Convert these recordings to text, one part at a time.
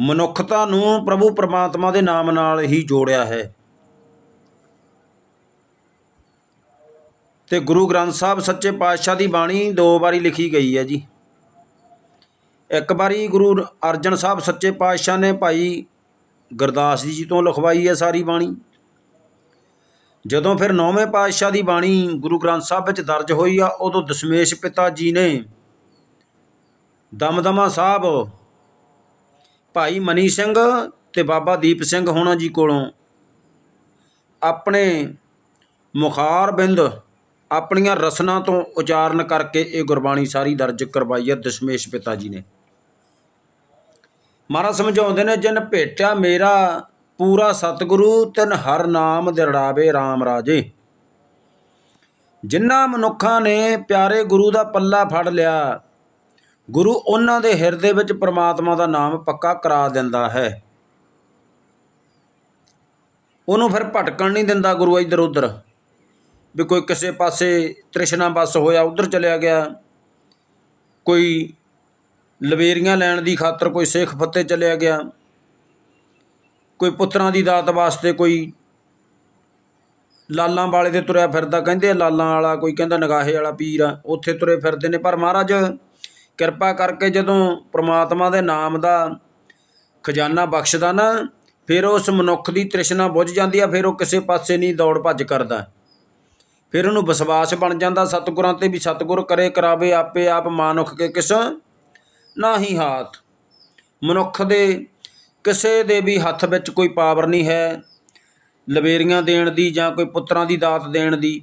ਮਨੁੱਖਤਾ ਨੂੰ ਪ੍ਰਭੂ ਪਰਮਾਤਮਾ ਦੇ ਨਾਮ ਨਾਲ ਹੀ ਜੋੜਿਆ ਹੈ। ਤੇ ਗੁਰੂ ਗ੍ਰੰਥ ਸਾਹਿਬ ਸੱਚੇ ਪਾਤਸ਼ਾਹ ਦੀ ਬਾਣੀ ਦੋ ਵਾਰੀ ਲਿਖੀ ਗਈ ਹੈ ਜੀ। ਇੱਕ ਵਾਰੀ ਗੁਰੂ ਅਰਜਨ ਸਾਹਿਬ ਸੱਚੇ ਪਾਤਸ਼ਾਹ ਨੇ ਭਾਈ ਗੁਰਦਾਸ ਜੀ ਤੋਂ ਲਿਖਵਾਈ ਹੈ ਸਾਰੀ ਬਾਣੀ। ਜਦੋਂ ਫਿਰ ਨੌਵੇਂ ਪਾਤਸ਼ਾਹ ਦੀ ਬਾਣੀ ਗੁਰੂ ਗ੍ਰੰਥ ਸਾਹਿਬ ਵਿੱਚ ਦਰਜ ਹੋਈ ਆ, ਉਦੋਂ ਦਸ਼ਮੇਸ਼ ਪਿਤਾ ਜੀ ਨੇ ਦਮਦਮਾ ਸਾਹਿਬ ਭਾਈ ਮਨੀ ਸਿੰਘ ਤੇ ਬਾਬਾ ਦੀਪ ਸਿੰਘ ਹੋਣਾ ਜੀ ਕੋਲੋਂ ਆਪਣੇ ਮੁਖਾਰ ਬਿੰਦ ਆਪਣੀਆਂ ਰਸਨਾ ਤੋਂ ਉਚਾਰਨ ਕਰਕੇ ਇਹ ਗੁਰਬਾਣੀ ਸਾਰੀ ਦਰਜ ਕਰਵਾਈ ਹੈ, ਦਸ਼ਮੇਸ਼ ਪਿਤਾ ਜੀ ਨੇ। ਮਹਾਰਾਜ ਸਮਝਾਉਂਦੇ ਨੇ, ਜਿਨ ਭੇਟਿਆ ਮੇਰਾ ਪੂਰਾ ਸਤਿਗੁਰੂ, ਤਿਨ ਹਰ ਨਾਮ ਦਿਰੜਾਵੇ RAM ਰਾਜੇ। ਜਿਨ੍ਹਾਂ ਮਨੁੱਖਾਂ ਨੇ ਪਿਆਰੇ ਗੁਰੂ ਦਾ ਪੱਲਾ ਫੜ ਲਿਆ ਗੁਰੂ ਉਹਨਾਂ ਦੇ ਹਿਰਦੇ ਵਿੱਚ ਪਰਮਾਤਮਾ ਦਾ ਨਾਮ ਪੱਕਾ ਕਰਾ ਦਿੰਦਾ ਹੈ। ਉਹਨੂੰ ਫਿਰ ਭਟਕਣ ਨਹੀਂ ਦਿੰਦਾ ਗੁਰੂ ਇੱਧਰ ਉੱਧਰ। ਵੀ ਕੋਈ ਕਿਸੇ ਪਾਸੇ ਤ੍ਰਿਸ਼ਨਾ ਬਸ ਹੋਇਆ, ਉੱਧਰ ਚਲਿਆ ਗਿਆ। ਕੋਈ ਲਵੇਰੀਆਂ ਲੈਣ ਦੀ ਖਾਤਰ ਕੋਈ ਸਿੱਖ ਫੱਤੇ ਚਲਿਆ ਗਿਆ। ਕੋਈ ਪੁੱਤਰਾਂ ਦੀ ਦਾਤ ਵਾਸਤੇ ਕੋਈ ਲਾਲਾਂ ਵਾਲੇ ਦੇ ਤੁਰਿਆ ਫਿਰਦਾ, ਕਹਿੰਦੇ ਲਾਲਾਂ ਵਾਲਾ ਕੋਈ ਕਹਿੰਦਾ ਨਗਾਹੇ ਵਾਲਾ ਪੀਰ ਆ, ਉੱਥੇ ਤੁਰੇ ਫਿਰਦੇ ਨੇ। ਪਰ ਮਹਾਰਾਜ ਕਿਰਪਾ ਕਰਕੇ ਜਦੋਂ ਪ੍ਰਮਾਤਮਾ ਦੇ ਨਾਮ ਦਾ ਖਜ਼ਾਨਾ ਬਖਸ਼ਦਾ ਨਾ, ਫਿਰ ਉਸ ਮਨੁੱਖ ਦੀ ਤ੍ਰਿਸ਼ਨਾ ਬੁੱਝ ਜਾਂਦੀ ਆ, ਫਿਰ ਉਹ ਕਿਸੇ ਪਾਸੇ ਨਹੀਂ ਦੌੜ ਭੱਜ ਕਰਦਾ। ਫਿਰ ਉਹਨੂੰ ਵਿਸ਼ਵਾਸ ਬਣ ਜਾਂਦਾ, ਸਤਿਗੁਰਾਂ ਤੇ ਵੀ ਸਤਿਗੁਰ ਕਰੇ ਕਰਾਵੇ ਆਪੇ ਆਪ ਮਾਨੁਖ ਕੇ ਕਿਸ ਨਾਹੀ ਹਾਥ। ਮਨੁੱਖ ਦੇ ਕਿਸੇ ਦੇ ਵੀ ਹੱਥ ਵਿੱਚ ਕੋਈ ਪਾਵਰ ਨਹੀਂ ਹੈ, ਲਵੇਰੀਆਂ ਦੇਣ ਦੀ ਜਾਂ ਕੋਈ ਪੁੱਤਰਾਂ ਦੀ ਦਾਤ ਦੇਣ ਦੀ।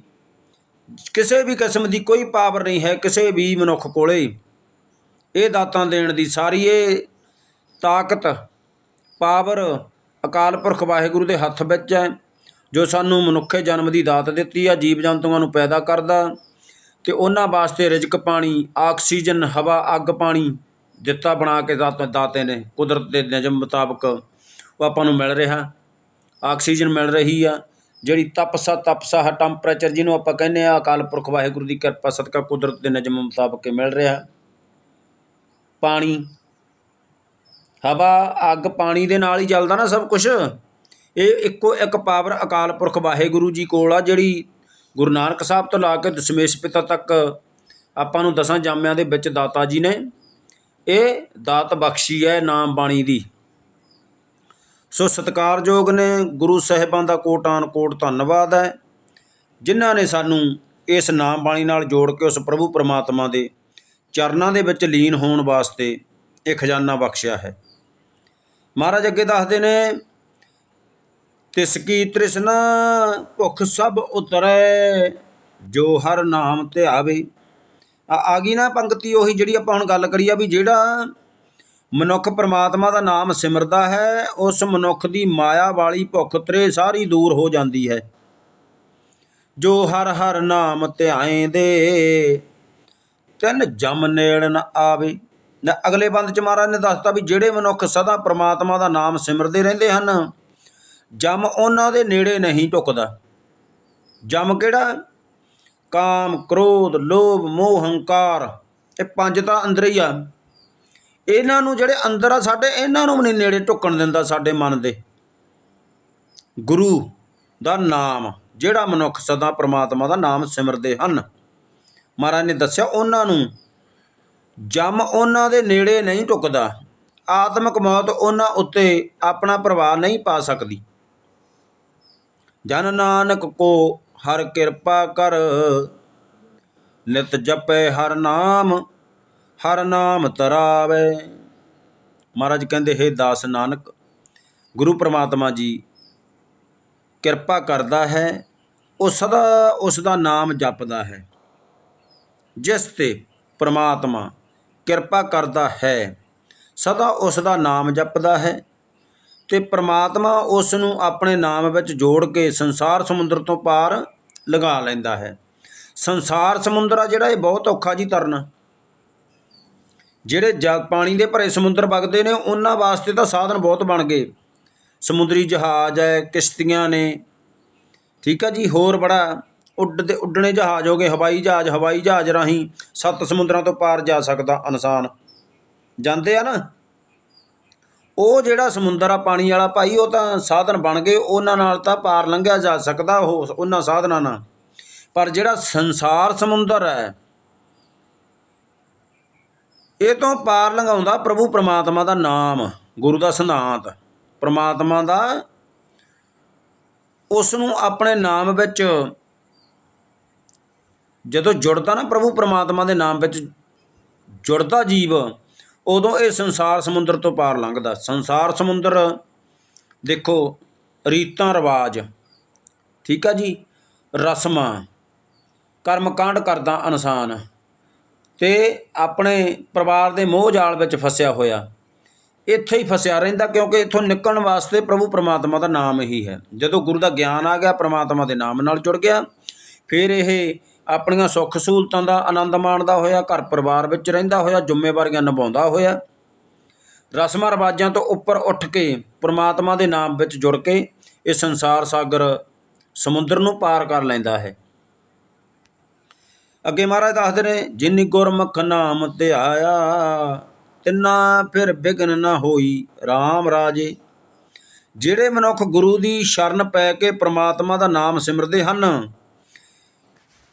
ਕਿਸੇ ਵੀ ਕਿਸਮ ਦੀ ਕੋਈ ਪਾਵਰ ਨਹੀਂ ਹੈ, ਕਿਸੇ ਵੀ ਮਨੁੱਖ ਕੋਲੇ। ਇਹ ਦਾਤਾਂ ਦੇਣ ਦੀ ਸਾਰੀ ਇਹ ਤਾਕਤ, ਪਾਵਰ ਅਕਾਲ ਪੁਰਖ ਵਾਹਿਗੁਰੂ ਦੇ ਹੱਥ ਵਿੱਚ ਹੈ, ਜੋ ਸਾਨੂੰ ਮਨੁੱਖੇ ਜਨਮ ਦੀ ਦਾਤ ਦਿੱਤੀ ਆ, ਜੀਵ ਜੰਤੂਆਂ ਨੂੰ ਪੈਦਾ ਕਰਦਾ ਤੇ ਉਹਨਾਂ ਵਾਸਤੇ ਰਿਜ਼ਕ ਪਾਣੀ, ਆਕਸੀਜਨ, ਹਵਾ, ਅੱਗ ਪਾਣੀ ਦਿੱਤਾ ਬਣਾ ਕੇ ਦਾਤ, ਦਾਤੇ ਨੇ, ਕੁਦਰਤ ਦੇ ਨਿਯਮ ਮੁਤਾਬਕ ਉਹ ਆਪਾਂ ਨੂੰ ਮਿਲ ਰਿਹਾ। ਆਕਸੀਜਨ ਮਿਲ ਰਹੀ ਆ, ਜਿਹੜੀ ਤਪਸਾ ਤਪਸਾ ਟੈਂਪਰੇਚਰ ਜਿਹਨੂੰ ਆਪਾਂ ਕਹਿੰਦੇ ਆ, ਅਕਾਲ ਪੁਰਖ ਵਾਹਿਗੁਰੂ ਦੀ ਕਿਰਪਾ, ਸਦਕਾ ਕੁਦਰਤ ਦੇ ਨਿਯਮ ਮੁਤਾਬਕ ਮਿਲ ਰਿਹਾ। ਪਾਣੀ। ਹਵਾ, ਅੱਗ ਪਾਣੀ ਦੇ ਨਾਲ ਹੀ ਚੱਲਦਾ ਨਾ ਸਭ ਕੁਝ ਇਹ ਇੱਕੋ ਇੱਕ ਪਾਵਰ ਅਕਾਲ ਪੁਰਖ ਵਾਹਿਗੁਰੂ ਜੀ ਕੋਲ ਆ, ਜਿਹੜੀ ਗੁਰੂ ਨਾਨਕ ਸਾਹਿਬ ਤੋਂ ਲਾ ਕੇ ਦਸ਼ਮੇਸ਼ ਪਿਤਾ ਤੱਕ ਆਪਾਂ ਨੂੰ ਦਸਾਂ ਜਾਮਿਆਂ ਦੇ ਵਿੱਚ ਦਾਤਾ ਜੀ ਨੇ। ਇਹ ਦਾਤ ਬਖਸ਼ੀ ਹੈ ਨਾਮ ਬਾਣੀ ਦੀ। ਸੋ ਸਤਿਕਾਰਯੋਗ ਨੇ ਗੁਰੂ ਸਾਹਿਬਾਂ ਦਾ ਕੋਟਾਨ ਕੋਟ ਧੰਨਵਾਦ ਹੈ, ਜਿਨ੍ਹਾਂ ਨੇ ਸਾਨੂੰ ਇਸ ਨਾਮ ਬਾਣੀ ਨਾਲ ਜੋੜ ਕੇ ਉਸ ਪ੍ਰਭੂ ਪਰਮਾਤਮਾ ਦੇ ਚਰਨਾਂ ਦੇ ਵਿੱਚ ਲੀਨ ਹੋਣ ਵਾਸਤੇ ਇਹ ਖਜ਼ਾਨਾ ਬਖਸ਼ਿਆ ਹੈ। ਮਹਾਰਾਜ ਅੱਗੇ ਦੱਸਦੇ ਨੇ ਤਿਸ ਕੀ ਤ੍ਰਿਸ਼ਨਾ ਭੁੱਖ ਸਭ ਉਤਰੈ, ਜੋ ਹਰ ਨਾਮ ਧਿਆਵੇ ਆ ਆ ਗਈ ਨਾ ਪੰਕਤੀ ਉਹੀ ਜਿਹੜੀ ਆਪਾਂ ਹੁਣ ਗੱਲ ਕਰੀ ਆ ਵੀ ਜਿਹੜਾ ਮਨੁੱਖ ਪਰਮਾਤਮਾ ਦਾ ਨਾਮ ਸਿਮਰਦਾ ਹੈ, ਉਸ ਮਨੁੱਖ ਦੀ ਮਾਇਆ ਵਾਲੀ ਭੁੱਖ ਤਰੇ ਸਾਰੀ ਦੂਰ ਹੋ ਜਾਂਦੀ ਹੈ। ਜੋ ਹਰ ਹਰ ਨਾਮ ਧਿਆਏ ਦੇ ਤਿੰਨ ਜਮ ਨੇੜ ਨ ਆਵੇ। ਨਾ ਅਗਲੇ ਬੰਦ ਚ ਮਹਾਰਾਜ ਨੇ ਦੱਸਤਾ ਵੀ ਜਿਹੜੇ ਮਨੁੱਖ ਸਦਾ ਪ੍ਰਮਾਤਮਾ ਦਾ ਨਾਮ ਸਿਮਰਦੇ ਰਹਿੰਦੇ ਹਨ, ਜਮ ਉਹਨਾਂ ਦੇ ਨੇੜੇ ਨਹੀਂ ਟੁਕਦਾ ਜਮ ਕਿਹੜਾ? ਕਾਮ, ਕ੍ਰੋਧ, ਲੋਭ, ਮੋਹ, ਹੰਕਾਰ, ਇਹ ਪੰਜ ਤਾਂ ਅੰਦਰ ਹੀ ਆ। ਇਹਨਾਂ ਨੂੰ ਜਿਹੜੇ ਅੰਦਰ ਆ ਸਾਡੇ, ਇਹਨਾਂ ਨੂੰ ਵੀ ਨਹੀਂ ਨੇੜੇ ਟੁੱਕਣ ਦਿੰਦਾ ਸਾਡੇ ਮਨ ਦੇ। ਗੁਰੂ ਦਾ ਨਾਮ, ਜਿਹੜਾ ਮਨੁੱਖ ਸਦਾ ਪ੍ਰਮਾਤਮਾ ਦਾ ਨਾਮ ਸਿਮਰਦੇ ਹਨ। ਮਹਾਰਾਜ ਨੇ ਦੱਸਿਆ ਉਹਨਾਂ ਨੂੰ, ਜਮ ਉਹਨਾਂ ਦੇ ਨੇੜੇ ਨਹੀਂ ਟੁਕਦਾ, ਆਤਮਕ ਮੌਤ ਉਹਨਾਂ ਉੱਤੇ ਆਪਣਾ ਪ੍ਰਭਾਵ ਨਹੀਂ ਪਾ ਸਕਦੀ। ਜਨ ਨਾਨਕ ਕੋ ਹਰ ਕਿਰਪਾ ਕਰ, ਨਿਤ ਜਪੇ ਹਰ ਨਾਮ ਹਰ ਨਾਮ ਤਰਾਵੇ। ਮਹਾਰਾਜ ਕਹਿੰਦੇ, ਹੈ ਦਾਸ ਨਾਨਕ, ਗੁਰੂ ਪ੍ਰਮਾਤਮਾ ਜੀ, ਕਿਰਪਾ ਕਰਦਾ ਹੈ, ਉਹ ਸਦਾ ਉਸ ਦਾ ਨਾਮ ਜਪਦਾ ਹੈ। ਜਿਸ ਤੇ ਪ੍ਰਮਾਤਮਾ ਕਿਰਪਾ ਕਰਦਾ ਹੈ, ਸਦਾ ਉਸ ਦਾ ਨਾਮ ਜਪਦਾ ਹੈ ਤੇ ਪ੍ਰਮਾਤਮਾ ਉਸ ਨੂੰ ਆਪਣੇ ਨਾਮ ਵਿੱਚ ਜੋੜ ਕੇ ਸੰਸਾਰ ਸਮੁੰਦਰ ਤੋਂ ਪਾਰ ਲਗਾ ਲੈਂਦਾ ਹੈ। ਸੰਸਾਰ ਸਮੁੰਦਰ ਆ ਜਿਹੜਾ ਇਹ ਬਹੁਤ ਔਖਾ ਜੀ ਤਰਨਾ ਜਿਹੜੇ ਜਗ ਪਾਣੀ ਦੇ ਭਰੇ ਸਮੁੰਦਰ ਵਗਦੇ ਨੇ, ਉਹਨਾਂ ਵਾਸਤੇ ਤਾਂ ਸਾਧਨ ਬਹੁਤ ਬਣ ਗਏ। ਸਮੁੰਦਰੀ ਜਹਾਜ਼ ਹੈ, ਕਿਸ਼ਤੀਆਂ ਨੇ। ਠੀਕ ਆ ਜੀ, ਹੋਰ ਬੜਾ ਉੱਡਦੇ ਉੱਡਣੇ ਜਹਾਜ਼ ਹੋ ਗਏ, ਹਵਾਈ ਜਹਾਜ਼ ਹਵਾਈ ਜਹਾਜ਼ ਰਾਹੀਂ ਸੱਤ ਸਮੁੰਦਰਾਂ ਤੋਂ ਪਾਰ ਜਾ ਸਕਦਾ ਇਨਸਾਨ। ਜਾਂਦੇ ਆ ਨਾ? ਉਹ ਜਿਹੜਾ ਸਮੁੰਦਰ ਆ, ਪਾਣੀ ਵਾਲਾ ਭਾਈ, ਉਹ ਤਾਂ ਸਾਧਨ ਬਣ ਗਏ, ਉਹਨਾਂ ਨਾਲ ਤਾਂ ਪਾਰ ਲੰਘਿਆ ਜਾ ਸਕਦਾ ਉਹ, ਉਹਨਾਂ ਸਾਧਨਾਂ ਨਾਲ। ਪਰ ਜਿਹੜਾ ਸੰਸਾਰ ਸਮੁੰਦਰ ਹੈ, ਇਹ ਤੋਂ ਪਾਰ ਲੰਘਾਉਂਦਾ ਪ੍ਰਭੂ ਪ੍ਰਮਾਤਮਾ ਦਾ ਨਾਮ, ਗੁਰੂ ਦਾ ਸਿਧਾਂਤ। ਪ੍ਰਮਾਤਮਾ ਦਾ ਉਸ ਨੂੰ ਆਪਣੇ ਨਾਮ ਵਿੱਚ ਜਦੋਂ ਜੁੜਦਾ ਨਾ ਪ੍ਰਭੂ ਪਰਮਾਤਮਾ ਦੇ ਨਾਮ ਵਿੱਚ ਜੁੜਦਾ ਜੀਵ, ਉਦੋਂ ਇਹ ਸੰਸਾਰ ਸਮੁੰਦਰ ਤੋਂ ਪਾਰ ਲੰਘਦਾ। ਸੰਸਾਰ ਸਮੁੰਦਰ, ਦੇਖੋ, ਰੀਤਾਂ ਰਿਵਾਜ, ਠੀਕ ਆ ਜੀ? ਰਸਮਾਂ, ਕਰਮਕਾਂਡ ਕਰਦਾ ਇਨਸਾਨ, ਤੇ ਆਪਣੇ ਪਰਿਵਾਰ ਦੇ ਮੋਹ ਜਾਲ ਵਿੱਚ ਫਸਿਆ ਹੋਇਆ। ਇੱਥੇ ਹੀ ਫਸਿਆ ਰਹਿੰਦਾ, ਕਿਉਂਕਿ ਇੱਥੋਂ ਨਿਕਲਣ ਵਾਸਤੇ ਪ੍ਰਭੂ ਪਰਮਾਤਮਾ ਦਾ ਨਾਮ ਹੀ ਹੈ। ਜਦੋਂ ਗੁਰੂ ਦਾ ਗਿਆਨ ਆ ਗਿਆ, ਪਰਮਾਤਮਾ ਦੇ ਨਾਮ ਨਾਲ ਜੁੜ ਗਿਆ, ਫਿਰ ਇਹ ਆਪਣੀਆਂ ਸੁੱਖ ਸਹੂਲਤਾਂ ਦਾ ਆਨੰਦ ਮਾਣਦਾ ਹੋਇਆ, ਘਰ ਪਰਿਵਾਰ ਵਿੱਚ ਰਹਿੰਦਾ ਹੋਇਆ, ਜ਼ਿੰਮੇਵਾਰੀਆਂ ਨਿਭਾਉਂਦਾ ਹੋਇਆ। ਰਸਮਾਂ ਰਿਵਾਜਾਂ ਤੋਂ ਉੱਪਰ ਉੱਠ ਕੇ ਪ੍ਰਮਾਤਮਾ ਦੇ ਨਾਮ ਵਿੱਚ ਜੁੜ ਕੇ ਇਹ ਸੰਸਾਰ ਸਾਗਰ ਸਮੁੰਦਰ ਨੂੰ ਪਾਰ ਕਰ ਲੈਂਦਾ ਹੈ। ਅੱਗੇ ਮਹਾਰਾਜ ਦੱਸਦੇ ਨੇ, ਜਿਨਿ ਗੁਰਮੁਖ ਨਾਮ ਧਿਆਇਆ, ਤਿੰਨਾ ਫਿਰ ਬਿਗਨ ਨਾ ਹੋਈ RAM ਰਾਜੇ। ਜਿਹੜੇ ਮਨੁੱਖ ਗੁਰੂ ਦੀ ਸ਼ਰਨ ਪੈ ਕੇ ਪ੍ਰਮਾਤਮਾ ਦਾ ਨਾਮ ਸਿਮਰਦੇ ਹਨ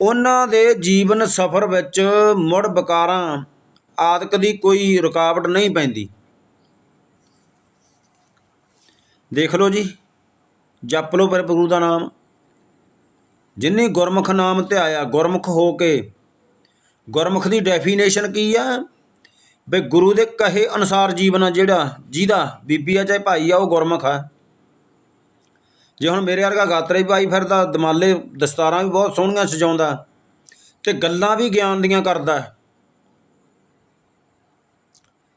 ਉਹਨਾਂ ਦੇ ਜੀਵਨ ਸਫਰ ਵਿੱਚ ਮੁੜ ਵਿਕਾਰਾਂ ਆਦਿਕ ਦੀ ਕੋਈ ਰੁਕਾਵਟ ਨਹੀਂ ਪੈਂਦੀ। ਦੇਖ ਲਓ ਜੀ, ਜਪ ਲਓ ਪਰ ਗੁਰੂ ਦਾ ਨਾਮ। ਜਿਨੇ ਗੁਰਮੁਖ ਨਾਮ ਧਿਆਇਆ ਗੁਰਮੁਖ ਹੋ ਕੇ। ਗੁਰਮੁਖ ਦੀ ਡੈਫੀਨੇਸ਼ਨ ਕੀ ਆ? ਵੀ ਗੁਰੂ ਦੇ ਕਹੇ ਅਨੁਸਾਰ ਜੀਵਨ ਆ ਜਿਹੜਾ, ਜਿਹਦਾ ਬੀਬੀ ਆ ਚਾਹੇ ਭਾਈ ਆ, ਉਹ ਗੁਰਮੁਖ ਆ। ਜੇ ਹੁਣ ਮੇਰੇ ਵਰਗਾ ਗਾਤਰੇ ਭਾਈ ਫਿਰਦਾ, ਦਮਾਲੇ ਦਸਤਾਰਾਂ ਵੀ ਬਹੁਤ ਸੋਹਣੀਆਂ ਸਜਾਉਂਦਾ ਤੇ ਗੱਲਾਂ ਵੀ ਗਿਆਨ ਦੀਆਂ ਕਰਦਾ।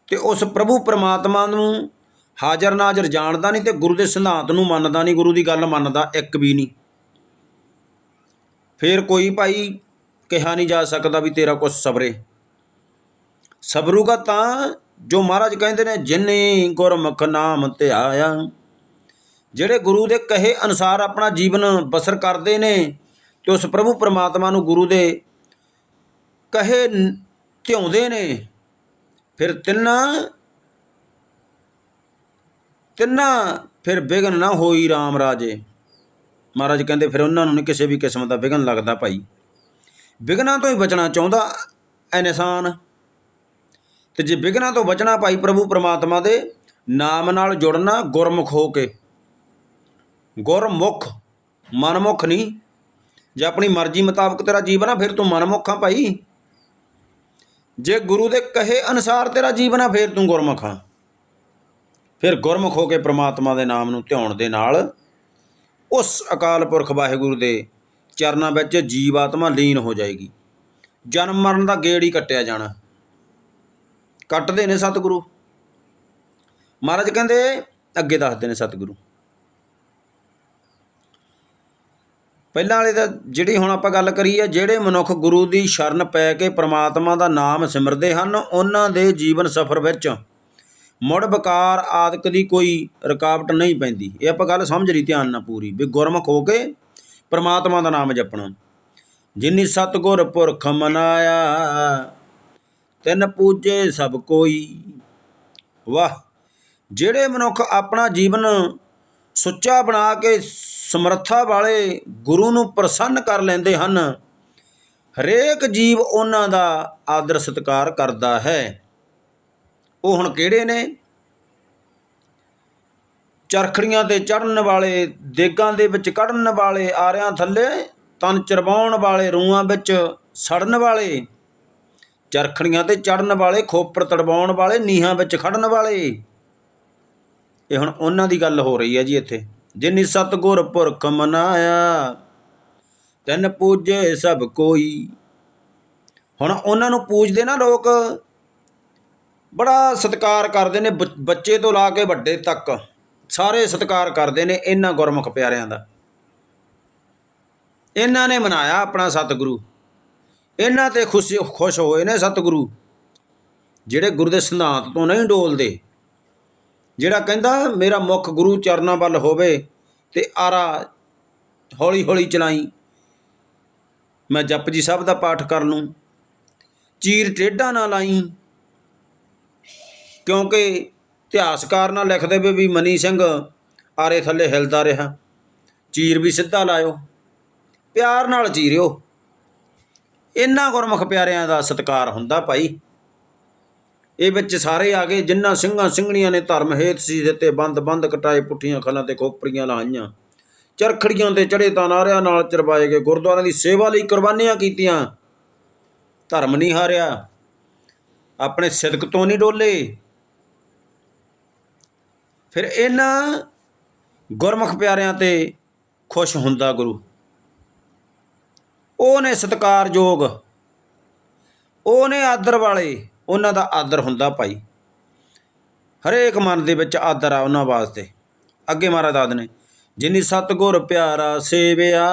ਤੇ ਉਸ ਪ੍ਰਭੂ ਪਰਮਾਤਮਾ ਨੂੰ ਹਾਜ਼ਰ ਨਾਜ਼ਰ ਜਾਣਦਾ ਨਹੀਂ ਤੇ ਗੁਰੂ ਦੇ ਸਿਧਾਂਤ ਨੂੰ ਮੰਨਦਾ ਨਹੀਂ, ਗੁਰੂ ਦੀ ਗੱਲ ਮੰਨਦਾ ਇੱਕ ਵੀ ਨਹੀਂ। ਫੇਰ ਕੋਈ ਭਾਈ ਕਿਹਾ ਨਹੀਂ ਜਾ ਸਕਦਾ ਵੀ ਤੇਰਾ ਕੁਛ ਸਬਰੇ ਸਬਰੂਗਾ ਤਾਂ ਜੋ ਮਹਾਰਾਜ ਕਹਿੰਦੇ ਨੇ, ਜਿਨੇ ਗੁਰਮੁਖ ਨਾਮ ਧਿਆਇਆ ਜਿਹੜੇ ਗੁਰੂ ਦੇ ਕਹੇ ਅਨੁਸਾਰ ਆਪਣਾ ਜੀਵਨ ਬਸਰ ਕਰਦੇ ਨੇ ਤੇ ਉਸ ਪ੍ਰਭੂ ਪਰਮਾਤਮਾ ਨੂੰ ਗੁਰੂ ਦੇ ਕਹੇ ਧਿਆਉਂਦੇ ਨੇ, ਫਿਰ ਤਿੰਨਾਂ ਤਿੰਨਾਂ ਫਿਰ ਵਿਗਨ ਨਾ ਹੋਈ RAM ਰਾਜੇ। ਮਹਾਰਾਜ ਕਹਿੰਦੇ ਫਿਰ ਉਹਨਾਂ ਨੂੰ ਨਹੀਂ ਕਿਸੇ ਵੀ ਕਿਸਮ ਦਾ ਵਿਗਨ ਲੱਗਦਾ ਭਾਈ। ਵਿਗਨਾਂ ਤੋਂ ਹੀ ਬਚਣਾ ਚਾਹੁੰਦਾ ਇਨਸਾਨ ਤੇ ਜੇ ਵਿਗਨਾਂ ਤੋਂ ਬਚਣਾ ਭਾਈ ਪ੍ਰਭੂ ਪਰਮਾਤਮਾ ਦੇ, ਨਾਮ ਨਾਲ ਜੁੜਨਾ ਗੁਰਮੁਖ ਹੋ ਕੇ। ਗੁਰਮੁਖ, ਮਨਮੁਖ ਨਹੀਂ ਜੇ ਆਪਣੀ ਮਰਜ਼ੀ ਮੁਤਾਬਕ ਤੇਰਾ ਜੀਵਨ ਆ, ਫਿਰ ਤੂੰ ਮਨਮੁਖ ਆ ਭਾਈ। ਜੇ ਗੁਰੂ ਦੇ ਕਹੇ ਅਨੁਸਾਰ ਤੇਰਾ ਜੀਵਨ ਆ, ਫਿਰ ਤੂੰ ਗੁਰਮੁਖ ਆ। ਫਿਰ ਗੁਰਮੁਖ ਹੋ ਕੇ ਪ੍ਰਮਾਤਮਾ ਦੇ ਨਾਮ ਨੂੰ ਧਿਆਉਣ ਦੇ ਨਾਲ ਉਸ ਅਕਾਲ ਪੁਰਖ ਵਾਹਿਗੁਰੂ ਦੇ ਚਰਨਾਂ ਵਿੱਚ ਜੀਵ ਆਤਮਾ ਲੀਨ ਹੋ ਜਾਏਗੀ। ਜਨਮ ਮਰਨ ਦਾ ਗੇੜ ਹੀ ਕੱਟਿਆ ਜਾਣਾ। ਕੱਟਦੇ ਨੇ ਸਤਿਗੁਰੂ। ਮਹਾਰਾਜ ਕਹਿੰਦੇ, ਅੱਗੇ ਦੱਸਦੇ ਨੇ ਸਤਿਗੁਰੂ। ਪਹਿਲਾਂ ਵਾਲੇ ਤਾਂ ਜਿਹੜੀ ਹੁਣ ਆਪਾਂ ਗੱਲ ਕਰੀ ਹੈ ਜਿਹੜੇ ਮਨੁੱਖ ਗੁਰੂ ਦੀ ਸ਼ਰਨ ਪੈ ਕੇ ਪ੍ਰਮਾਤਮਾ ਦਾ ਨਾਮ ਸਿਮਰਦੇ ਹਨ, ਉਹਨਾਂ ਦੇ ਜੀਵਨ ਸਫਰ ਵਿੱਚ ਮੁੜ ਵਿਕਾਰ ਆਦਿਕ ਦੀ ਕੋਈ ਰੁਕਾਵਟ ਨਹੀਂ ਪੈਂਦੀ। ਇਹ ਆਪਾਂ ਗੱਲ ਸਮਝ ਲਈ, ਧਿਆਨ ਨਾਲ ਪੂਰੀ, ਵੀ ਗੁਰਮੁਖ ਹੋ ਕੇ ਪ੍ਰਮਾਤਮਾ ਦਾ ਨਾਮ ਜਪਣਾ। ਜਿਨੀ ਸਤਗੁਰ ਪੁਰਖ ਮਨਾਇਆ, ਤਿੰਨ ਪੂਜੇ ਸਭ ਕੋਈ। ਵਾਹ! ਜਿਹੜੇ ਮਨੁੱਖ ਆਪਣਾ ਜੀਵਨ ਸੁੱਚਾ ਬਣਾ ਕੇ ਸਮਰੱਥਾ ਵਾਲੇ ਗੁਰੂ ਨੂੰ ਪ੍ਰਸੰਨ ਕਰ ਲੈਂਦੇ ਹਨ। ਹਰੇਕ ਜੀਵ ਉਹਨਾਂ ਦਾ ਆਦਰ ਸਤਿਕਾਰ ਕਰਦਾ ਹੈ। ਉਹ ਹੁਣ ਕਿਹੜੇ ਨੇ? ਚਰਖੜੀਆਂ ਤੇ ਚੜਨ ਵਾਲੇ, ਦੇਗਾਂ ਦੇ ਵਿੱਚ ਕੱਢਣ ਵਾਲੇ, ਆਰਿਆਂ ਥੱਲੇ, ਤਨ ਚਰਵਾਉਣ ਵਾਲੇ, ਰੂਹਾਂ ਵਿੱਚ ਸੜਨ ਵਾਲੇ, ਚਰਖੜੀਆਂ ਤੇ ਚੜਨ ਵਾਲੇ, ਖੋਪਰ ਤੜਵਾਉਣ ਵਾਲੇ, ਨੀਹਾਂ ਵਿੱਚ ਖੜਨ ਵਾਲੇ। ਇਹ ਹੁਣ ਉਹਨਾਂ ਦੀ ਗੱਲ ਹੋ ਰਹੀ ਹੈ ਜੀ ਇੱਥੇ। ਜਿਨੀ ਸਤਗੁਰ ਪੁਰਖ ਮਨਾਇਆ, ਤਨ ਪੂਜੇ ਸਭ ਕੋਈ। ਹੁਣ ਉਹਨਾਂ ਨੂੰ ਪੂਜਦੇ ਨਾ ਲੋਕ। ਬੜਾ ਸਤਿਕਾਰ ਕਰਦੇ ਨੇ ਬ- ਬੱਚੇ ਤੋਂ ਲਾ ਕੇ ਵੱਡੇ ਤੱਕ। ਸਾਰੇ ਸਤਿਕਾਰ ਕਰਦੇ ਨੇ ਇਹਨਾਂ ਗੁਰਮੁਖ ਪਿਆਰਿਆਂ ਦਾ। ਇਹਨਾਂ ਨੇ ਮਨਾਇਆ ਆਪਣਾ ਸਤਿਗੁਰੂ। ਇਹਨਾਂ ਤੇ ਖੁਸ਼ ਖੁਸ਼ ਹੋਏ ਨੇ ਸਤਿਗੁਰੂ। ਜਿਹੜੇ ਗੁਰੂ ਦੇ ਸਿਧਾਂਤ ਤੋਂ ਨਹੀਂ ਡੋਲਦੇ। ਜਿਹੜਾ ਕਹਿੰਦਾ ਮੇਰਾ ਮੁੱਖ ਗੁਰੂ ਚਰਨਾਂ ਵੱਲ ਹੋਵੇ ਤੇ ਆਰਾ ਹੌਲੀ ਹੌਲੀ ਚਲਾਈ। ਮੈਂ ਜਪਜੀ ਸਾਹਿਬ ਦਾ ਪਾਠ ਕਰ ਲੂੰ। ਚੀਰ ਟੇਢਾ ਨਾ ਲਾਈ। ਕਿਉਂਕਿ ਇਤਿਹਾਸਕਾਰ ਨਾਲ ਲਿਖਦੇ ਵੀ ਵੀ ਮਨੀ ਸਿੰਘ ਆਰੇ ਥੱਲੇ ਹਿਲਦਾ ਰਿਹਾ। ਚੀਰ ਵੀ ਸਿੱਧਾ ਲਾਇਓ। ਪਿਆਰ ਨਾਲ ਚੀਰਿਓ। ਇੰਨਾ ਗੁਰਮੁਖ ਪਿਆਰਿਆਂ ਦਾ ਸਤਿਕਾਰ ਹੁੰਦਾ ਭਾਈ। ਇਹ ਵਿੱਚ ਸਾਰੇ ਆ ਗਏ ਜਿਨ੍ਹਾਂ ਸਿੰਘਾਂ ਸਿੰਘਣੀਆਂ ਨੇ ਧਰਮ ਹੇਤ ਸੀ ਦਿੱਤੇ, ਬੰਦ ਬੰਦ ਕਟਾਏ ਪੁੱਠੀਆਂ ਖਲਾਂ ਤੇ ਖੋਪਰੀਆਂ ਲਾਈਆਂ ਚਰਖੜੀਆਂ ਤੇ ਚੜੇ ਤਾਂ ਨਾਰਿਆਂ ਨਾਲ ਚਰਵਾਏ ਗਏ, ਗੁਰਦੁਆਰਿਆਂ ਦੀ ਸੇਵਾ ਲਈ ਕੁਰਬਾਨੀਆਂ ਕੀਤੀਆਂ। ਧਰਮ ਨਹੀਂ ਹਾਰਿਆ। ਆਪਣੇ ਸਿਦਕ ਤੋਂ ਨਹੀਂ ਡੋਲੇ। ਫਿਰ ਇਹਨਾਂ ਗੁਰਮੁਖ ਪਿਆਰਿਆਂ ਤੇ ਖੁਸ਼ ਹੁੰਦਾ ਗੁਰੂ। ਉਹ ਨੇ ਸਤਿਕਾਰਯੋਗ, ਉਹ ਨੇ ਆਦਰ ਵਾਲੇ ਉਹਨਾਂ ਦਾ ਆਦਰ ਹੁੰਦਾ ਭਾਈ। ਹਰੇਕ ਮਨ ਦੇ ਵਿੱਚ ਆਦਰ ਆ ਉਹਨਾਂ ਵਾਸਤੇ। ਅੱਗੇ ਮਹਾਰਾਜ ਦੱਸਦੇ ਨੇ, ਜਿਨੀ ਸਤਗੁਰ ਪਿਆਰਾ ਸੇਵਿਆ,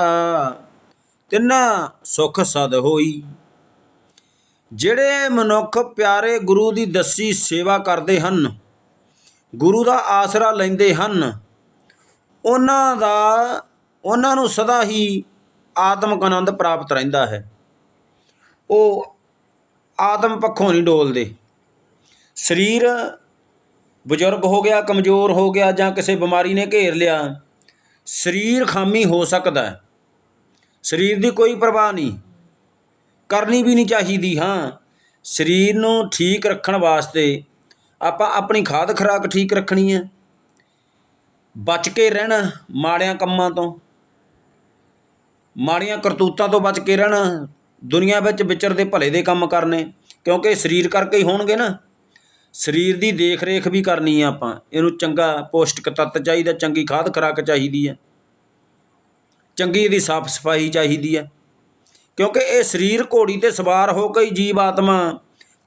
ਤਿੰਨਾ ਸੁਖ ਸਦ ਹੋਈ। ਜਿਹੜੇ ਮਨੁੱਖ ਪਿਆਰੇ ਗੁਰੂ ਦੀ ਦੱਸੀ ਸੇਵਾ ਕਰਦੇ ਹਨ, ਗੁਰੂ ਦਾ ਆਸਰਾ ਲੈਂਦੇ ਹਨ, ਉਹਨਾਂ ਦਾ, ਉਹਨਾਂ ਨੂੰ ਸਦਾ ਹੀ ਆਤਮਿਕ ਆਨੰਦ ਪ੍ਰਾਪਤ ਰਹਿੰਦਾ ਹੈ। ਉਹ ਆਤਮ ਪੱਖੋਂ ਨਹੀਂ ਡੋਲਦੇ। ਸਰੀਰ ਬਜ਼ੁਰਗ ਹੋ ਗਿਆ, ਕਮਜ਼ੋਰ ਹੋ ਗਿਆ ਜਾਂ ਕਿਸੇ ਬਿਮਾਰੀ ਨੇ ਘੇਰ ਲਿਆ, ਸਰੀਰ ਖਾਮੀ ਹੋ ਸਕਦਾ ਸਰੀਰ ਦੀ ਕੋਈ ਪਰਵਾਹ ਨਹੀਂ। ਕਰਨੀ ਵੀ ਨਹੀਂ ਚਾਹੀਦੀ, ਹਾਂ। ਸਰੀਰ ਨੂੰ ਠੀਕ ਰੱਖਣ ਵਾਸਤੇ ਆਪਾਂ ਆਪਣੀ ਖਾਦ ਖੁਰਾਕ ਠੀਕ ਰੱਖਣੀ ਹੈ। ਬਚ ਕੇ ਰਹਿਣਾ ਮਾੜਿਆਂ ਕੰਮਾਂ ਤੋਂ। ਮਾੜੀਆਂ ਕਰਤੂਤਾਂ ਤੋਂ ਬਚ ਕੇ ਰਹਿਣਾ ਦੁਨੀਆ ਵਿੱਚ ਵਿਚਰਦੇ ਭਲੇ ਦੇ ਕੰਮ ਕਰਨੇ, ਕਿਉਂਕਿ ਸਰੀਰ ਕਰਕੇ ਹੀ ਹੋਣਗੇ ਨਾ। ਸਰੀਰ ਦੀ ਦੇਖ ਰੇਖ ਵੀ ਕਰਨੀ ਆ ਆਪਾਂ। ਇਹਨੂੰ ਚੰਗਾ ਪੌਸ਼ਟਿਕ ਤੱਤ ਚਾਹੀਦਾ, ਚੰਗੀ ਖਾਦ ਖੁਰਾਕ ਚਾਹੀਦੀ ਹੈ ਚੰਗੀ ਇਹਦੀ ਸਾਫ਼ ਸਫ਼ਾਈ ਚਾਹੀਦੀ ਹੈ ਕਿਉਂਕਿ ਇਹ ਸਰੀਰ ਘੋੜੀ ਤੇ ਸਵਾਰ ਹੋ ਕੇ ਜੀਵ ਆਤਮਾ,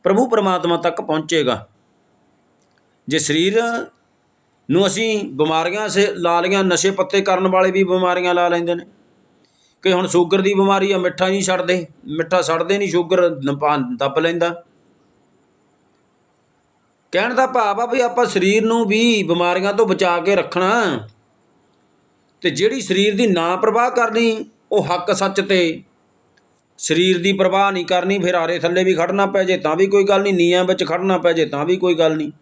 ਪ੍ਰਭੂ ਪਰਮਾਤਮਾ ਤੱਕ ਪਹੁੰਚੇਗਾ। ਜੇ ਸਰੀਰ ਨੂੰ ਅਸੀਂ ਬਿਮਾਰੀਆਂ ਸੇ ਲਾ ਲੀਆਂ ਨਸ਼ੇ ਪੱਤੇ ਕਰਨ ਵਾਲੇ ਵੀ ਬਿਮਾਰੀਆਂ ਲਾ ਲੈਂਦੇ ਨੇ ਕਿ ਹੁਣ ਸ਼ੂਗਰ ਦੀ ਬਿਮਾਰੀ ਆ, ਮਿੱਠਾ ਨਹੀਂ ਛੱਡਦੇ, ਮਿੱਠਾ ਛੱਡਦੇ ਨਹੀਂ, ਸ਼ੂਗਰ ਨਪਾ- ਦੱਬ ਲੈਂਦਾ। ਕਹਿਣ ਦਾ ਭਾਵ ਆ ਵੀ ਆਪਾਂ ਸਰੀਰ ਨੂੰ ਵੀ ਬਿਮਾਰੀਆਂ ਤੋਂ ਬਚਾ ਕੇ ਰੱਖਣਾ। ਤੇ ਜਿਹੜੀ ਸਰੀਰ ਦੀ ਨਾ ਪ੍ਰਵਾਹ ਕਰਨੀ, ਉਹ ਹੱਕ ਸੱਚ ਤੇ। ਸਰੀਰ ਦੀ ਪ੍ਰਵਾਹ ਨਹੀਂ ਕਰਨੀ, ਫਿਰ ਆਰੇ ਥੱਲੇ ਵੀ ਖੜਨਾ ਪੈ ਜੇ, ਤਾਂ ਵੀ ਕੋਈ ਗੱਲ ਨਹੀਂ। ਨੀਆਂ ਵਿੱਚ ਖੜਨਾ ਪੈ ਜੇ, ਤਾਂ ਵੀ ਕੋਈ ਗੱਲ ਨਹੀਂ।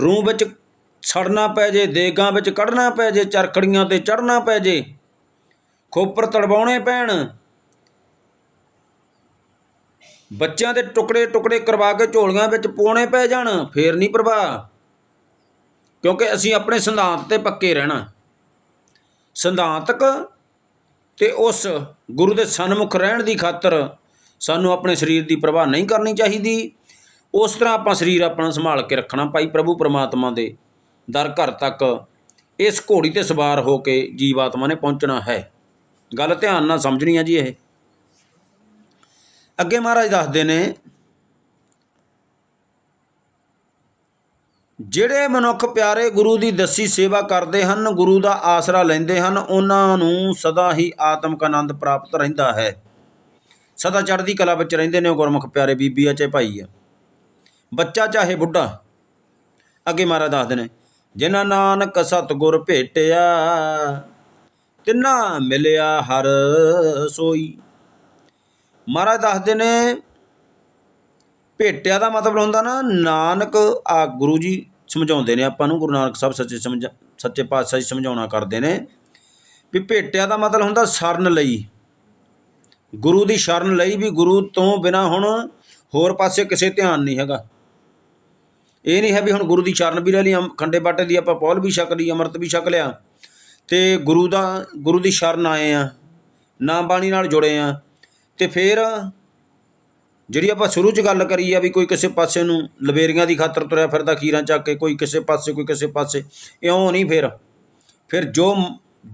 ਰੂਹ ਵਿੱਚ ਛੜਨਾ ਪੈ ਜੇ, ਦੇਗਾਂ ਵਿੱਚ ਕੱਢਣਾ ਪੈ ਜੇ, ਚਰਖੜੀਆਂ ਤੇ ਚੜਨਾ ਪੈ ਜੇ ਖੋਪਰ ਤੜਵਾਉਣੇ ਪੈਣ। ਬੱਚਿਆਂ ਦੇ ਟੁਕੜੇ ਟੁਕੜੇ ਕਰਵਾ ਕੇ ਝੋਲੀਆਂ ਵਿੱਚ ਪਾਉਣੇ ਪੈ ਜਾਣ, ਫੇਰ ਨਹੀਂ ਪ੍ਰਭਾਵ ਕਿਉਂਕਿ ਅਸੀਂ ਆਪਣੇ ਸਿਧਾਂਤ ਤੇ ਪੱਕੇ ਰਹਿਣਾ। ਸਿਧਾਂਤਕ ਤੇ ਉਸ ਗੁਰੂ ਦੇ ਸਨਮੁਖ ਰਹਿਣ ਦੀ ਖਾਤਰ ਸਾਨੂੰ ਆਪਣੇ ਸਰੀਰ ਦੀ ਪ੍ਰਵਾਹ ਨਹੀਂ ਕਰਨੀ ਚਾਹੀਦੀ। ਉਸ ਤਰ੍ਹਾਂ ਆਪਾਂ ਸਰੀਰ ਆਪਣਾ ਸੰਭਾਲ ਕੇ ਰੱਖਣਾ ਭਾਈ ਪ੍ਰਭੂ ਪਰਮਾਤਮਾ ਦੇ ਦਰ ਘਰ ਤੱਕ ਇਸ ਘੋੜੀ ਤੇ ਸਵਾਰ ਹੋ ਕੇ ਜੀਵਾਤਮਾ ਨੇ ਪਹੁੰਚਣਾ ਹੈ। ਗੱਲ ਧਿਆਨ ਨਾਲ ਸਮਝਣੀ ਆ ਜੀ ਇਹ। ਅੱਗੇ ਮਹਾਰਾਜ ਦੱਸਦੇ ਨੇ, ਜਿਹੜੇ ਮਨੁੱਖ ਪਿਆਰੇ ਗੁਰੂ ਦੀ ਦੱਸੀ ਸੇਵਾ ਕਰਦੇ ਹਨ, ਗੁਰੂ ਦਾ ਆਸਰਾ ਲੈਂਦੇ ਹਨ, ਉਹਨਾਂ ਨੂੰ ਸਦਾ ਹੀ ਆਤਮਿਕ ਆਨੰਦ ਪ੍ਰਾਪਤ ਰਹਿੰਦਾ ਹੈ। ਸਦਾ ਚੜ੍ਹਦੀ ਕਲਾ ਵਿੱਚ ਰਹਿੰਦੇ ਨੇ ਉਹ ਗੁਰਮੁਖ ਪਿਆਰੇ ਬੀਬੀ ਆ, ਚਾਹੇ ਭਾਈ ਆ। ਬੱਚਾ ਚਾਹੇ ਬੁੱਢਾ। ਅੱਗੇ ਮਹਾਰਾਜ ਦੱਸਦੇ ਨੇ, ਜਿਨ੍ਹਾਂ ਨਾਨਕ ਸਤਿਗੁਰ ਭੇਟਿਆ ਤਿੰਨਾ ਮਿਲਿਆ ਹਰ ਸੋਈ? ਮਹਾਰਾਜ ਦੱਸਦੇ ਨੇ, ਭੇਟਿਆ ਦਾ ਮਤਲਬ ਹੁੰਦਾ ਨਾ, ਨਾਨਕ ਆ ਗੁਰੂ ਜੀ ਸਮਝਾਉਂਦੇ ਨੇ ਆਪਾਂ ਨੂੰ, ਗੁਰੂ ਨਾਨਕ ਸਾਹਿਬ ਸੱਚੇ ਸਮਝ, ਸੱਚੇ ਪਾਤਸ਼ਾਹ ਜੀ ਸਮਝਾਉਣਾ ਕਰਦੇ ਨੇ ਵੀ ਭੇਟਿਆ ਦਾ ਮਤਲਬ ਹੁੰਦਾ ਸ਼ਰਨ ਲਈ। ਗੁਰੂ ਦੀ ਸ਼ਰਨ ਲਈ ਵੀ ਗੁਰੂ ਤੋਂ ਬਿਨਾ ਹੁਣ ਹੋਰ ਪਾਸੇ ਕਿਸੇ ਧਿਆਨ ਨਹੀਂ ਹੈਗਾ। ਇਹ ਨਹੀਂ ਹੈ ਵੀ ਹੁਣ ਗੁਰੂ ਦੀ ਸ਼ਰਨ ਵੀ ਲੈ ਲਈ, ਅਮ- ਖੰਡੇ ਬਾਟੇ ਦੀ ਆਪਾਂ ਪੌਲ ਵੀ ਛਕ ਲਈ, ਅੰਮ੍ਰਿਤ ਵੀ ਛਕ ਲਿਆ। ਅਤੇ ਗੁਰੂ ਦਾ, ਗੁਰੂ ਦੀ ਸ਼ਰਨ ਆਏ ਹਾਂ ਨਾਮ ਬਾਣੀ ਨਾਲ ਜੁੜੇ ਹਾਂ ਅਤੇ ਫਿਰ ਜਿਹੜੀ ਆਪਾਂ ਸ਼ੁਰੂ 'ਚ ਗੱਲ ਕਰੀ ਆ ਵੀ ਕੋਈ ਕਿਸੇ ਪਾਸੇ ਨੂੰ ਲਵੇਰੀਆਂ ਦੀ ਖਾਤਰ ਤੁਰਿਆ ਫਿਰਦਾ, ਖੀਰਾਂ ਚੱਕ ਕੇ ਕੋਈ ਕਿਸੇ ਪਾਸੇ, ਕੋਈ ਕਿਸੇ ਪਾਸੇ, ਇਉਂ ਨਹੀਂ ਫਿਰ। ਫਿਰ ਜੋ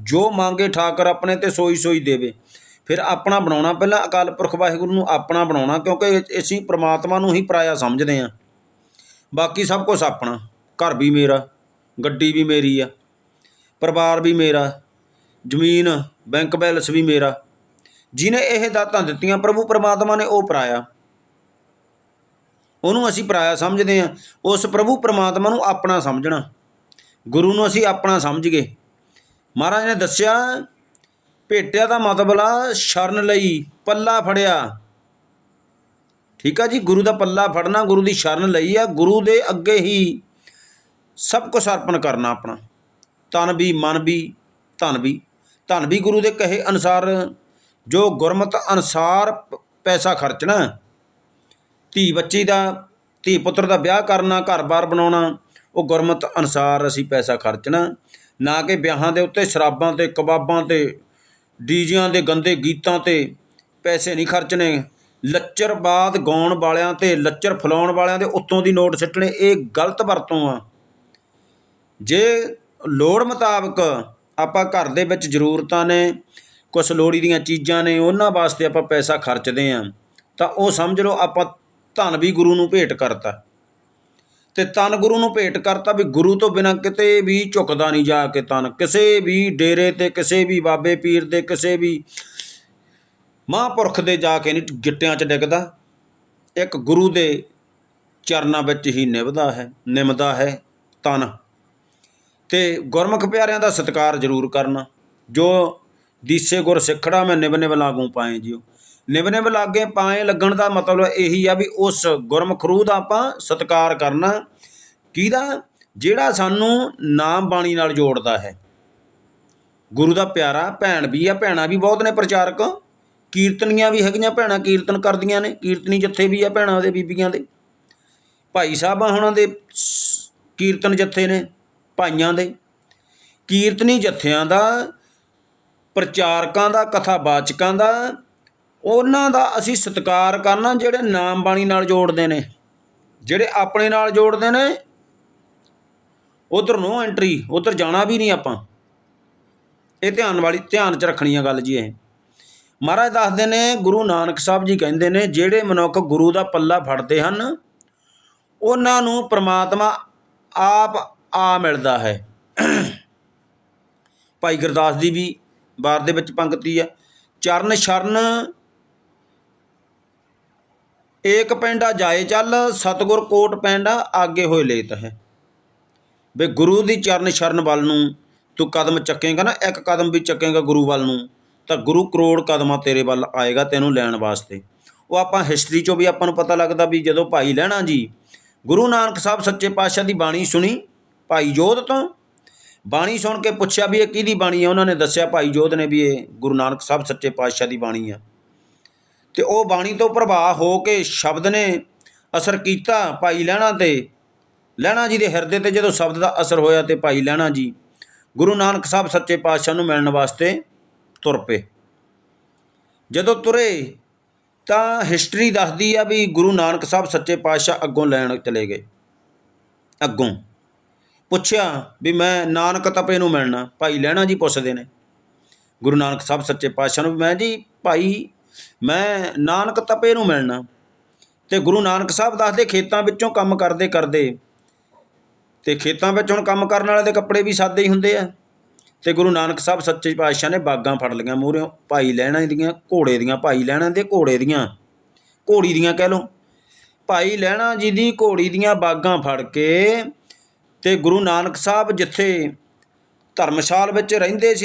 ਜੋ ਮੰਗੇ ਠਾਕਰ ਆਪਣੇ ਤੇ ਸੋਈ ਸੋਈ ਦੇਵੇ। ਫਿਰ ਆਪਣਾ ਬਣਾਉਣਾ, ਪਹਿਲਾਂ ਅਕਾਲ ਪੁਰਖ ਵਾਹਿਗੁਰੂ ਨੂੰ ਆਪਣਾ ਬਣਾਉਣਾ, ਕਿਉਂਕਿ ਅਸੀਂ ਪ੍ਰਮਾਤਮਾ ਨੂੰ ਹੀ ਪਰਾਇਆ ਸਮਝਦੇ ਹਾਂ ਬਾਕੀ ਸਭ ਕੁਝ ਆਪਣਾ, ਘਰ ਵੀ ਮੇਰਾ, ਗੱਡੀ ਵੀ ਮੇਰੀ ਆ। ਪਰਿਵਾਰ ਵੀ ਮੇਰਾ, ਜ਼ਮੀਨ ਬੈਂਕ ਬੈਲੈਂਸ ਵੀ ਮੇਰਾ। ਜਿਨੇ ਇਹ ਦਾਤਾਂ ਦਿੱਤੀਆਂ, ਪ੍ਰਭੂ ਪਰਮਾਤਮਾ ਨੇ ਉਹ ਪਰਾਇਆ। ਉਹਨੂੰ ਅਸੀਂ ਪਰਾਇਆ ਸਮਝਦੇ ਹਾਂ। ਉਸ ਪ੍ਰਭੂ ਪਰਮਾਤਮਾ ਨੂੰ ਆਪਣਾ ਸਮਝਣਾ। ਗੁਰੂ ਨੂੰ ਅਸੀਂ ਆਪਣਾ ਸਮਝ ਗਏ। ਮਹਾਰਾਜ ਨੇ ਦੱਸਿਆ, ਭੇਟਿਆ ਦਾ ਮਤਲਬ ਆ ਸ਼ਰਨ ਲਈ ਪੱਲਾ ਫੜਿਆ। ਠੀਕ ਆ ਜੀ, ਗੁਰੂ ਦਾ ਪੱਲਾ ਫੜਨਾ, ਗੁਰੂ ਦੀ ਸ਼ਰਨ ਲਈ ਆ। ਗੁਰੂ ਦੇ ਅੱਗੇ ਹੀ ਸਭ ਕੁਝ ਅਰਪਣ ਕਰਨਾ ਆਪਣਾ। ਤਨ ਵੀ ਮਨ ਵੀ ਧਨ ਵੀ। ਧਨ ਵੀ ਗੁਰੂ ਦੇ ਕਹੇ ਅਨੁਸਾਰ, ਜੋ ਗੁਰਮਤ ਅਨੁਸਾਰ ਪੈਸਾ ਖਰਚਣਾ, ਧੀ ਬੱਚੀ ਦਾ, ਧੀ ਪੁੱਤਰ ਦਾ ਵਿਆਹ ਕਰਨਾ ਘਰ-ਬਾਰ ਬਣਾਉਣਾ, ਉਹ ਗੁਰਮਤ ਅਨੁਸਾਰ ਅਸੀਂ ਪੈਸਾ ਖਰਚਣਾ। ਨਾ ਕਿ ਵਿਆਹਾਂ ਦੇ ਉੱਤੇ, ਸ਼ਰਾਬਾਂ ਤੇ, ਕਬਾਬਾਂ ਤੇ, ਡੀਜਿਆਂ ਦੇ ਗੰਦੇ ਗੀਤਾਂ ਤੇ ਪੈਸੇ ਨਹੀਂ ਖਰਚਣੇ। ਲੱਚਰਬਾਦ ਗਾਉਣ ਵਾਲਿਆਂ ਤੇ, ਲੱਚਰ ਫਲਾਉਣ ਵਾਲਿਆਂ ਦੇ ਉੱਤੋਂ ਦੀ ਨੋਟ ਸਿੱਟਣੇ, ਇਹ ਗਲਤ ਵਰਤੋਂ ਆ। ਜੇ ਲੋੜ ਮੁਤਾਬਕ ਆਪਾਂ ਘਰ ਦੇ ਵਿੱਚ ਜ਼ਰੂਰਤਾਂ ਨੇ, ਕੁਛ ਲੋੜੀ ਦੀਆਂ ਚੀਜ਼ਾਂ ਨੇ, ਉਹਨਾਂ ਵਾਸਤੇ ਆਪਾਂ ਪੈਸਾ ਖਰਚਦੇ ਹਾਂ। ਤਾਂ ਉਹ ਸਮਝ ਲਓ ਆਪਾਂ ਧਨ ਵੀ ਗੁਰੂ ਨੂੰ ਭੇਟ ਕਰਤਾ। ਤੇ ਤਨ ਗੁਰੂ ਨੂੰ ਭੇਟ ਕਰਤਾ ਵੀ ਗੁਰੂ ਤੋਂ ਬਿਨਾਂ ਕਿਤੇ ਵੀ ਝੁਕਦਾ ਨਹੀਂ ਜਾ ਕੇ ਤਨ ਕਿਸੇ ਵੀ ਡੇਰੇ ਤੇ, ਕਿਸੇ ਵੀ ਬਾਬੇ ਪੀਰ ਦੇ, ਕਿਸੇ ਵੀ ਮਹਾਂਪੁਰਖ ਦੇ ਜਾ ਕੇ ਨਹੀਂ ਗਿੱਟਿਆਂ 'ਚ ਡਿੱਗਦਾ। ਇੱਕ ਗੁਰੂ ਦੇ ਚਰਨਾਂ ਵਿੱਚ ਹੀ ਨਿਭਦਾ ਹੈ, ਨਿਮਦਾ ਹੈ ਤਨ ਤੇ ਗੁਰਮੁਖ ਪਿਆਰਿਆਂ ਦਾ ਸਤਿਕਾਰ ਜ਼ਰੂਰ ਕਰਨਾ। ਜੋ ਦੀਸੇ ਗੁਰ ਸਿੱਖੜਾ ਮੈਂ ਨਿਵ ਨਿਵ ਲਾਗੂ ਪਾਏ ਜਿਉ ਨਿਵ ਨਿਵ ਲਾਗੇ ਪਾਏ ਲੱਗਣ ਦਾ ਮਤਲਬ ਇਹੀ ਆ ਵੀ ਉਸ ਗੁਰਮੁਖ ਰੂਹ ਦਾ ਆਪਾਂ ਸਤਿਕਾਰ ਕਰਨਾ। ਕਿਹਦਾ? ਜਿਹੜਾ ਸਾਨੂੰ ਨਾਮ ਬਾਣੀ ਨਾਲ ਜੋੜਦਾ ਹੈ। ਗੁਰੂ ਦਾ ਪਿਆਰਾ ਭੈਣ ਵੀ ਆ, ਭੈਣਾਂ ਵੀ ਬਹੁਤ ਨੇ ਪ੍ਰਚਾਰਕ। ਕੀਰਤਨੀਆਂ ਵੀ ਹੈਗੀਆਂ, ਭੈਣਾਂ ਕੀਰਤਨ ਕਰਦੀਆਂ ਨੇ। ਕੀਰਤਨੀ ਜੱਥੇ ਵੀ ਆ ਭੈਣਾਂ ਦੇ, ਬੀਬੀਆਂ ਦੇ। ਭਾਈ ਸਾਹਿਬਾਂ ਹੁਣਾਂ ਦੇ ਕੀਰਤਨ ਜੱਥੇ ਨੇ। ਭਾਈਆਂ ਦੇ, ਕੀਰਤਨੀ ਜੱਥਿਆਂ ਦਾ, ਪ੍ਰਚਾਰਕਾਂ ਦਾ, ਕਥਾਵਾਚਕਾਂ ਦਾ, ਉਹਨਾਂ ਦਾ ਅਸੀਂ ਸਤਿਕਾਰ ਕਰਨਾ ਜਿਹੜੇ ਨਾਮ ਬਾਣੀ ਨਾਲ ਜੋੜਦੇ ਨੇ, ਜਿਹੜੇ ਆਪਣੇ ਨਾਲ ਜੋੜਦੇ ਨੇ। ਉਧਰ ਨੋ ਐਂਟਰੀ ਉਧਰ ਜਾਣਾ ਵੀ ਨਹੀਂ ਆਪਾਂ। ਇਹ ਧਿਆਨ ਵਾਲੀ, ਧਿਆਨ 'ਚ ਰੱਖਣੀ ਆ ਗੱਲ ਜੀ ਇਹ। ਮਹਾਰਾਜ ਦੱਸਦੇ ਨੇ, ਗੁਰੂ ਨਾਨਕ ਸਾਹਿਬ ਜੀ ਕਹਿੰਦੇ ਨੇ, ਜਿਹੜੇ ਮਨੁੱਖ ਗੁਰੂ ਦਾ ਪੱਲਾ ਫੜਦੇ ਹਨ, ਉਹਨਾਂ ਨੂੰ ਪ੍ਰਮਾਤਮਾ ਆਪ ਆ ਮਿਲਦਾ ਹੈ। ਭਾਈ ਗੁਰਦਾਸ ਦੀ ਵੀ ਵਾਰ ਦੇ ਵਿੱਚ ਪੰਕਤੀ ਆ। ਚਰਨ ਸ਼ਰਨ, ਏਕ ਪੈਂਡਾ ਜਾਏ ਚੱਲ, ਸਤਗੁਰ ਕੋਟ ਪੈਂਡਾ ਆਗੇ ਹੋਏ ਲੇਤ ਹੈ। ਵੇ ਗੁਰੂ ਦੀ ਚਰਨ ਸ਼ਰਨ ਵੱਲ ਨੂੰ ਤੂੰ ਕਦਮ ਚੱਕੇਗਾ ਨਾ, ਇੱਕ ਕਦਮ ਵੀ ਚੱਕੇਗਾ ਗੁਰੂ ਵੱਲ ਨੂੰ, ਤਾਂ ਗੁਰੂ ਕਰੋੜ ਕਦਮਾਂ ਤੇਰੇ ਵੱਲ ਆਏਗਾ ਤੈਨੂੰ ਲੈਣ ਵਾਸਤੇ। ਉਹ ਆਪਾਂ ਹਿਸਟਰੀ ਚੋਂ ਵੀ ਆਪਾਂ ਨੂੰ ਪਤਾ ਲੱਗਦਾ ਵੀ ਜਦੋਂ ਭਾਈ ਲਹਿਣਾ ਜੀ ਗੁਰੂ ਨਾਨਕ ਸਾਹਿਬ ਸੱਚੇ ਪਾਤਸ਼ਾਹ ਦੀ ਬਾਣੀ ਸੁਣੀ ਭਾਈ ਜੋਧ ਤੋਂ? ਬਾਣੀ ਸੁਣ ਕੇ ਪੁੱਛਿਆ ਵੀ ਇਹ ਕਿਹਦੀ ਬਾਣੀ ਹੈ ਉਹਨਾਂ ਨੇ ਦੱਸਿਆ ਭਾਈ ਜੋਧ ਨੇ ਵੀ ਇਹ ਗੁਰੂ ਨਾਨਕ ਸਾਹਿਬ ਸੱਚੇ ਪਾਤਸ਼ਾਹ ਦੀ ਬਾਣੀ ਆ। ਤੇ ਉਹ ਬਾਣੀ ਤੋਂ ਪ੍ਰਭਾਵ ਹੋ ਕੇ ਸ਼ਬਦ ਨੇ ਅਸਰ ਕੀਤਾ ਭਾਈ ਲਹਿਣਾ ਤੇ। ਲਹਿਣਾ ਜੀ ਦੇ ਹਿਰਦੇ ਤੇ ਜਦੋਂ ਸ਼ਬਦ ਦਾ ਅਸਰ ਹੋਇਆ ਤੇ ਭਾਈ ਲਹਿਣਾ ਜੀ ਗੁਰੂ ਨਾਨਕ ਸਾਹਿਬ ਸੱਚੇ ਪਾਤਸ਼ਾਹ ਨੂੰ ਮਿਲਣ ਵਾਸਤੇ ਤੁਰ ਪਏ। ਜਦੋਂ ਤੁਰੇ ਤਾਂ ਹਿਸਟਰੀ ਦੱਸਦੀ ਆ ਵੀ ਗੁਰੂ ਨਾਨਕ ਸਾਹਿਬ ਸੱਚੇ ਪਾਤਸ਼ਾਹ ਅੱਗੋਂ ਲੈਣ ਚਲੇ ਗਏ। ਅੱਗੋਂ। ਪੁੱਛਿਆ ਵੀ ਮੈਂ ਨਾਨਕ ਤਪੇ ਨੂੰ ਮਿਲਣਾ, ਭਾਈ ਲਹਿਣਾ ਜੀ ਪੁੱਛਦੇ ਨੇ। ਗੁਰੂ ਨਾਨਕ ਸਾਹਿਬ ਸੱਚੇ ਪਾਤਸ਼ਾਹ ਨੂੰ, ਮੈਂ ਜੀ ਭਾਈ, ਮੈਂ ਨਾਨਕ ਤਪੇ ਨੂੰ ਮਿਲਣਾ। ਤੇ ਗੁਰੂ ਨਾਨਕ ਸਾਹਿਬ ਦੱਸਦੇ ਖੇਤਾਂ ਵਿੱਚੋਂ ਕੰਮ ਕਰਦੇ ਕਰਦੇ, ਤੇ ਖੇਤਾਂ ਵਿੱਚ ਹੁਣ ਕੰਮ ਕਰਨ ਵਾਲੇ ਦੇ ਕੱਪੜੇ ਵੀ ਸਾਦੇ ਹੀ ਹੁੰਦੇ ਆ। ਤੇ ਗੁਰੂ ਨਾਨਕ ਸਾਹਿਬ ਸੱਚੇ ਪਾਤਸ਼ਾਹ ਨੇ ਬਾਗਾਂ ਫੜ ਲਈਆਂ ਮੂਹਰਿਓਂ ਭਾਈ ਲੈਣਾ ਦੀਆਂ, ਘੋੜੇ ਦੀਆਂ, ਭਾਈ ਲੈਣਾ ਦੇ ਘੋੜੇ ਦੀਆਂ, ਘੋੜੀ ਦੀਆਂ ਕਹਿ ਲਓ। ਭਾਈ ਲੈਣਾ ਜੀ ਦੀ ਘੋੜੀ ਦੀਆਂ ਬਾਗਾਂ ਫੜ ਕੇ ਅਤੇ ਗੁਰੂ ਨਾਨਕ ਸਾਹਿਬ ਜਿੱਥੇ ਧਰਮਸ਼ਾਲ ਵਿੱਚ ਰਹਿੰਦੇ ਸੀ